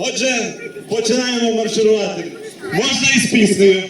Отже, починаємо марширувати. Можна із піснею.